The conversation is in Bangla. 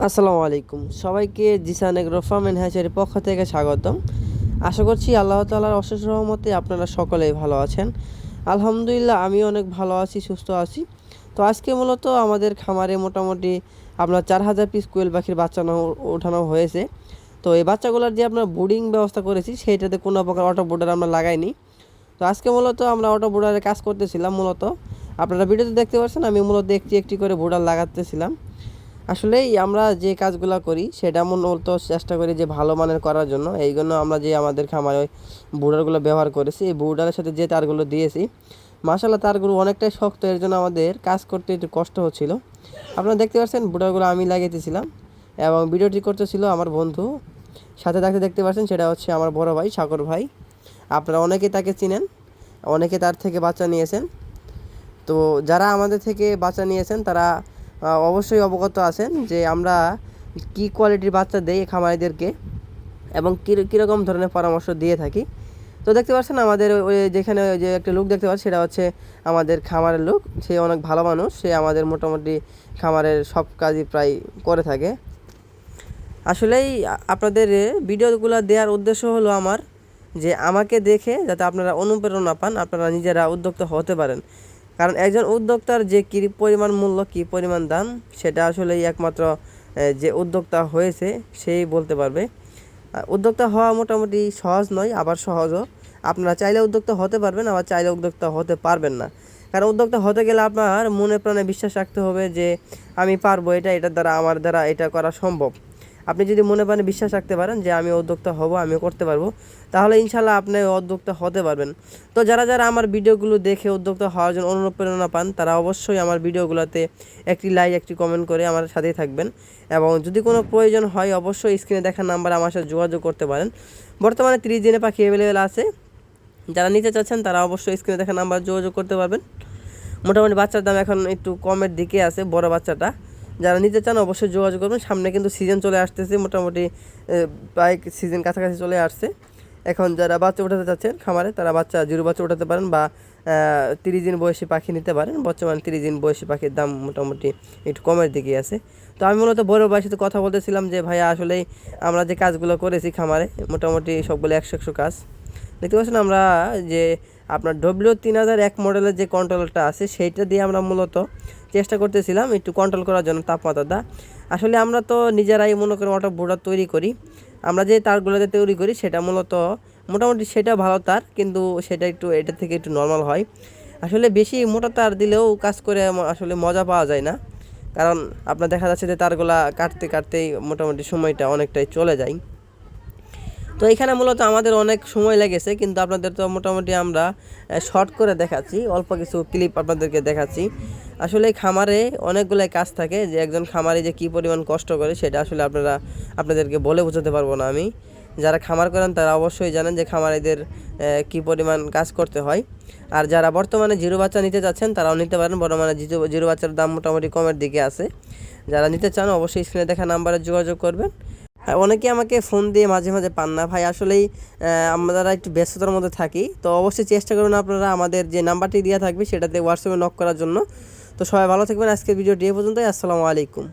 আসসালামু আলাইকুম। সবাইকে জিসান এগ্রো ফার্ম হ্যাচারির পক্ষ থেকে স্বাগতম। আশা করছি আল্লাহ তালার অশেষ রহমতে আপনারা সকলেই ভালো আছেন। আলহামদুলিল্লাহ আমি অনেক ভালো আছি, সুস্থ আছি। তো আজকে মূলত আমাদের খামারে মোটামুটি আপনার চার হাজার পিস কোয়েল পাখির বাচ্চা ওঠানো হয়েছে। তো এই বাচ্চাগুলোর যে আপনার বোর্ডিং ব্যবস্থা করেছি, সেইটাতে কোনো প্রকার অটো বোর্ডার আমরা লাগাইনি। তো আজকে মূলত আমরা অটো বোর্ডারে কাজ করতেছিলাম মূলত। আপনারা ভিডিওতে দেখতে পাচ্ছেন, আমি মূলত একটি একটি করে বোর্ডার লাগাতেছিলাম। আসলেই আমরা যে কাজগুলো করি, সেটা মূলত চেষ্টা করি যে ভালো মানের করার জন্য। এই জন্য আমরা যে আমাদের খামারে ওই বুডারগুলো ব্যবহার করেছি। এই বুডারের সাথে যে তারগুলো দিয়েছি মাসাল্লাহ তারগুলো অনেকটাই শক্ত, এর জন্য আমাদের কাজ করতে একটু কষ্ট হচ্ছিল। আপনারা দেখতে পাচ্ছেন বুডারগুলো আমি লাগিয়েছিলাম এবং ভিডিওটি করতেছিল আমার বন্ধু। সাথে থাকতে দেখতে পাচ্ছেন, সেটা হচ্ছে আমার বড় ভাই সাগর ভাই। আপনারা অনেকে তাকে চিনেন, অনেকে তার থেকে বাচ্চা নিয়েছেন। তো যারা আমাদের থেকে বাচ্চা নিয়েছেন, তারা অবশ্যই অবগত আছেন যে আমরা কি কোয়ালিটির বাচ্চা দেই খামারিদেরকে এবং কীরকম ধরনের পরামর্শ দিয়ে থাকি। তো দেখতে পাচ্ছেন আমাদের যেখানে যে একটা লোক দেখতে পাচ্ছি, সেটা হচ্ছে আমাদের খামারের লোক। সে অনেক ভালো মানুষ, সে আমাদের মোটামুটি খামারের সব কাজই প্রায় করে থাকে। আসলেই আপনাদের ভিডিওগুলো দেওয়ার উদ্দেশ্য হলো আমার যে আমাকে দেখে যাতে আপনারা অনুপ্রেরণা পান, আপনারা নিজেরা উদ্যোক্তা হতে পারেন। কারণ একজন উদ্যোক্তার যে কী পরিমাণ মূল্য, কী পরিমাণ দাম, সেটা আসলেই একমাত্র যে উদ্যোক্তা হয়েছে, সেই বলতে পারবে। উদ্যোক্তা হওয়া মোটামুটি সহজ নয়, আবার সহজও। আপনারা চাইলে উদ্যোক্তা হতে পারবেন, আবার চাইলে উদ্যোক্তা হতে পারবেন না। কারণ উদ্যোক্তা হতে গেলে আপনার মনে প্রাণে বিশ্বাস রাখতে হবে যে, আমি পারব এটা, এটার দ্বারা, আমার দ্বারা এটা করা সম্ভব। আপনি যদি মনে প্রাণে বিশ্বাস রাখতে পারেন যে আমি উদ্যোক্তা হব আমি করতে পারব, তাহলে ইনশাল্লাহ আপনি উদ্যোক্তা হতে পারবেন। তো যারা যারা আমার ভিডিওগুলো দেখে উদ্যোক্তা হওয়ার জন্য অনুপ্রেরণা পান, তারা অবশ্যই আমার ভিডিওগুলোতে একটি লাইক একটি কমেন্ট করে আমার সাথেই থাকবেন। এবং যদি কোনো প্রয়োজন হয়, অবশ্যই স্ক্রিনে দেখা নাম্বার আমার সাথে যোগাযোগ করতে পারেন। বর্তমানে তিরিশ দিনে পাখি অ্যাভেলেবেল আছে। যারা নিতে চাচ্ছেন, তারা অবশ্যই স্ক্রিনে দেখা নাম্বার যোগাযোগ করতে পারবেন। মোটামুটি বাচ্চার দাম এখন একটু কমের দিকে আছে, বড় বাচ্চাটা। যারা নিতে চান অবশ্যই যোগাযোগ করবেন। সামনে কিন্তু সিজন চলে আসতেছে, মোটামুটি প্রায় সিজন কাছাকাছি চলে আসছে। এখন যারা বাচ্চা উঠাতে চাচ্ছেন খামারে, তারা বাচ্চা জিরো বাচ্চা উঠাতে পারেন বা তিরিশ দিন বয়সী পাখি নিতে পারেন। বর্তমানে তিরিশ দিন বয়সী পাখির দাম মোটামুটি একটু কমের দিকে আছে। তো আমি মূলত বড় ভাইয়ের সাথে কথা বলতেছিলাম যে, ভাইয়া, আসলেই আমরা যে কাজগুলো করেছি খামারে, মোটামুটি সবগুলো একশো একশো কাজ। দেখতে পাচ্ছেন আমরা যে আপনার ডব্লিউ তিন হাজার এক মডেলের যে কন্ট্রোলটা আছে, সেইটা দিয়ে আমরা মূলত চেষ্টা করতেছিলাম একটু কন্ট্রোল করার জন্য তাপমাত্রাটা। আসলে আমরা তো নিজেরাই মনে করি অটো বোর্ডার তৈরি করি। আমরা যে তারগুলোতে তৈরি করি, সেটা মূলত মোটামুটি সেটা ভালো তার, কিন্তু সেটা একটু, এটা থেকে একটু নর্মাল হয়। আসলে বেশি মোটা তার দিলেও কাজ করে আসলে মজা পাওয়া যায় না। কারণ আপনার দেখা যাচ্ছে যে তারগুলা কাটতে, কাটতেই মোটামুটি সময়টা অনেকটাই চলে যায়। তো এখানে মূলত আমাদের অনেক সময় লেগেছে, কিন্তু আপনাদের তো মোটামুটি আমরা শর্ট করে দেখাচ্ছি, অল্প কিছু ক্লিপ আপনাদেরকে দেখাচ্ছি। আসলে খামারে অনেকগুলাই কাজ থাকে, যে একজন খামারে যে কী পরিমাণ কষ্ট করে সেটা আসলে আপনারা, আপনাদেরকে বলে বোঝাতে পারব না আমি। যারা খামার করেন তারা অবশ্যই জানেন যে খামারিদের কী পরিমাণ কাজ করতে হয়। আর যারা বর্তমানে জিরো বাচ্চা নিতে চাচ্ছেন তারাও নিতে পারেন বর্তমানে জিরো বাচ্চার দাম মোটামুটি কমের দিকে আছে। যারা নিতে চান অবশ্যই স্ক্রিনে দেখা নাম্বারে যোগাযোগ করবেন। অনেকে আমাকে ফোন দিয়ে মাঝে মাঝে পান না। ভাই, আসলেই আমরা একটু ব্যস্ততার মধ্যে থাকি। তো অবশ্যই চেষ্টা করুন আপনারা আমাদের যে নাম্বারটি দেওয়া থাকবে, সেটাতে হোয়াটসঅ্যাপে নক করার জন্য। তো সবাই ভালো থাকবেন। আজকের ভিডিও এ পর্যন্তই। আসসালামু আলাইকুম।